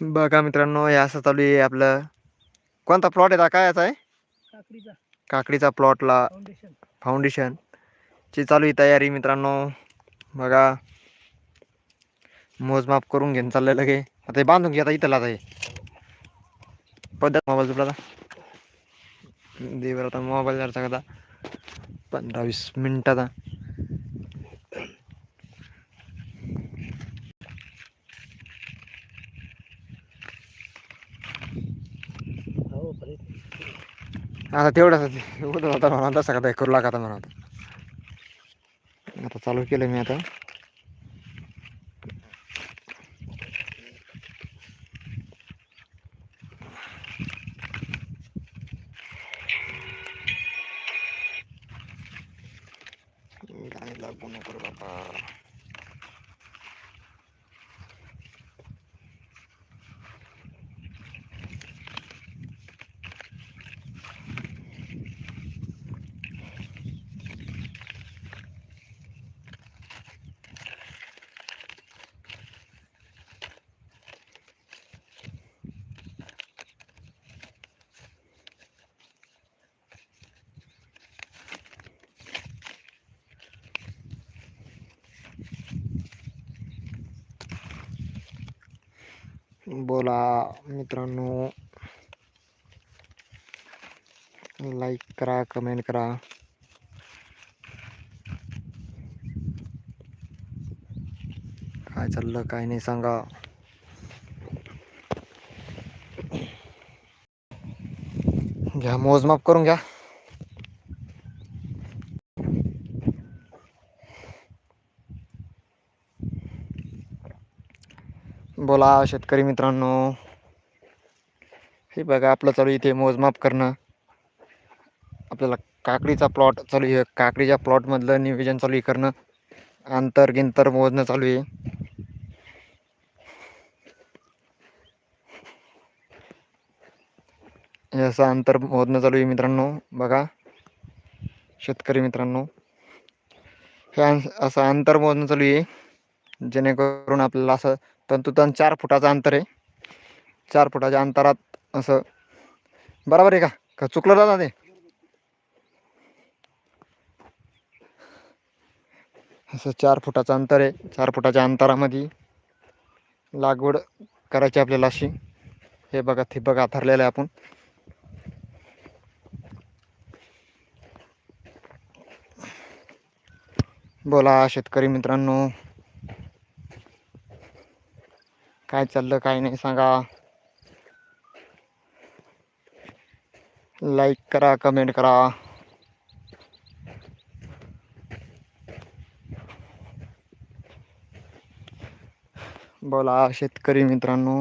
बघा मित्रांनो हे असं चालू आहे आपलं. कोणता प्लॉट आहे काय याचा आहे? काकडीचा. काकडीचा प्लॉटला फाउंडेशन फाउंडेशन ची चालू आहे तयारी मित्रांनो. बघा. मोजमाप करून घेऊन चाललंय लगे. आता हे बांधून घे आता इथं हे. पद्धत मोबाईल तुला. देवर आता मोबाईल जरचा कदा पंधरा वीस मिनिटाचा आता तेवढंच होतं होता म्हणा तसा का करू लागा आता म्हणा आता चालू केलं मी आता. बोला मित्रांनो. लाईक करा कमेंट करा. काय चाललं काय नाही सांगा. घ्या मोजमाप करून घ्या. बोला शेतकरी मित्रांनो. हे बघा आपलं चालू आहे इथे मोजमाप करणं. आपल्याला काकडीचा प्लॉट चालू आहे. काकडीच्या प्लॉटमधलं नियोजन चालू आहे करणं. अंतर गिंतर मोजणं चालू आहे. हे असं अंतर मोजणं चालू आहे मित्रांनो. बघा शेतकरी मित्रांनो. हे असं अंतर मोजणं चालू आहे. जेणेकरून आपल्याला असं तंतुतन चार फुटाचं अंतर आहे. चार फुटाच्या अंतरात असं. बरोबर आहे का? का चुकलं दादा ते? असं चार फुटाचं अंतर आहे. चार फुटाच्या अंतरामध्ये लागवड करायची आपल्याला अशी. हे बघा ते बघा आहे आपण. बोला शेतकरी मित्रांनो. काय चाललं, काय नाही सांगा. लाईक करा कमेंट करा. बोला शेतकरी मित्रांनो.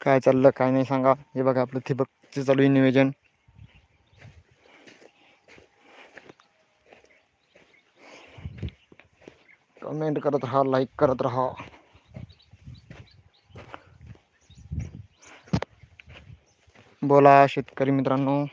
काय चाललं, काय नाही सांगा. हे बघा आपलं ठिबकचं चालू आहे नियोजन. कमेंट करत राहा लाईक करत राहा. बोला शेतकरी मित्रांनो.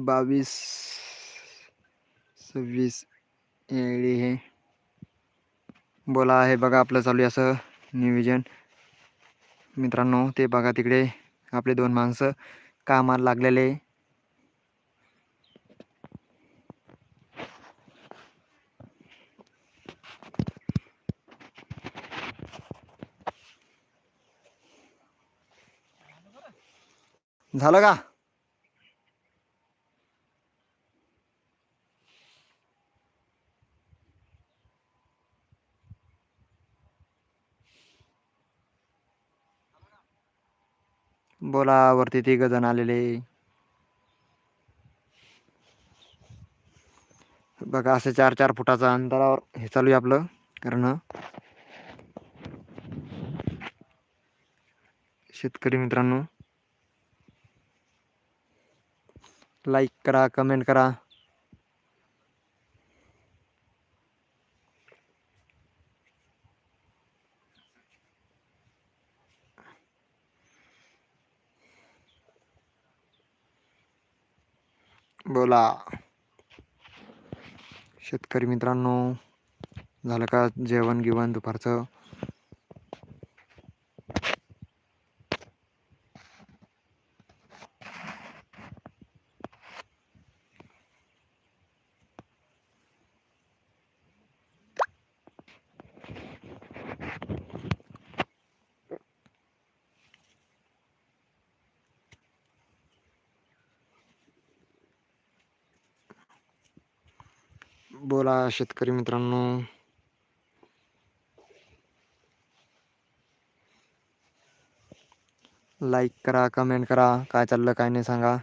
बावीस सव्वीस येळी हे. बोला आहे बघा आपलं चालू आहे असं नियोजन. मित्रांनो ते बघा तिकडे आपले दोन माणसं कामाला लागलेले. झालं का? बोला वरती तिघ जण आलेले. बघा असं चार चार फुटाचं अंतरावर हे चालू आहे आपलं करणं. शेतकरी मित्रांनो लाईक करा कमेंट करा. बोला. शेतकरी मित्रांनो झालं का जेवण गिवण दुपारचं? बोला शेतकरी मित्रांनो. लाईक करा कमेंट करा. काय चाललं काय नाही सांगा.